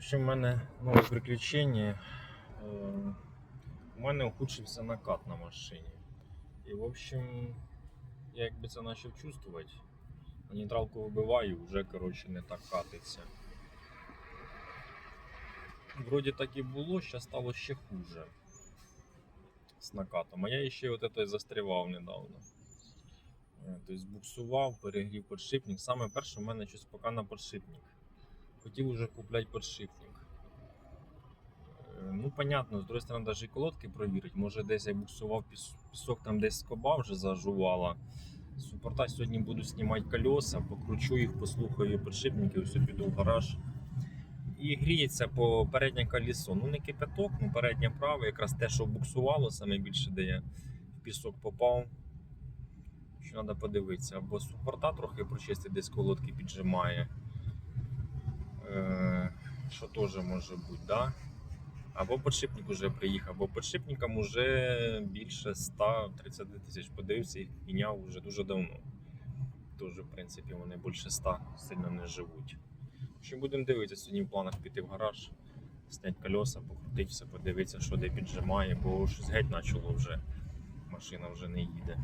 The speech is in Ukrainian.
общем, в мене нове приключення. Е, У мене ухудшився накат на машині. І, в общем, я якби це почав чувствувати. Нейтралку вибиваю, вже коротше не так катиться. Вроді так і було, зараз стало ще хуже з накатом. А я ще от це застрівав недавно. Е, Тобто буксував, перегрів подшипник. Саме перше в мене щось поки на подшипник. Хотів уже купляти подшипник. Е, Ну, понятно, з другої сторони, навіть і колодки провірити. Може десь я буксував пісок, там десь скоба вже зажувала. Супорта сьогодні буду знімати колеса, покручу їх, послухаю подшипники, все піду в гараж. І гріється по переднє колесо. Ну не кипяток, ну переднє праве, якраз те, що буксувало, саме більше, де я в пісок попав. Що треба подивитися. Або супорта трохи прочистити, десь колодки піджимає. Е, що теж може бути, да? Або подшипник вже приїхав, бо подшипникам вже більше 130 тисяч. Подивився, їх міняв вже дуже давно. Теж, в принципі, вони більше 100 сильно не живуть. Що будемо дивитися сьогодні в планах піти в гараж, зняти колеса, покрутити все, подивитися, що де піджимає, бо щось геть почало вже. Машина вже не їде.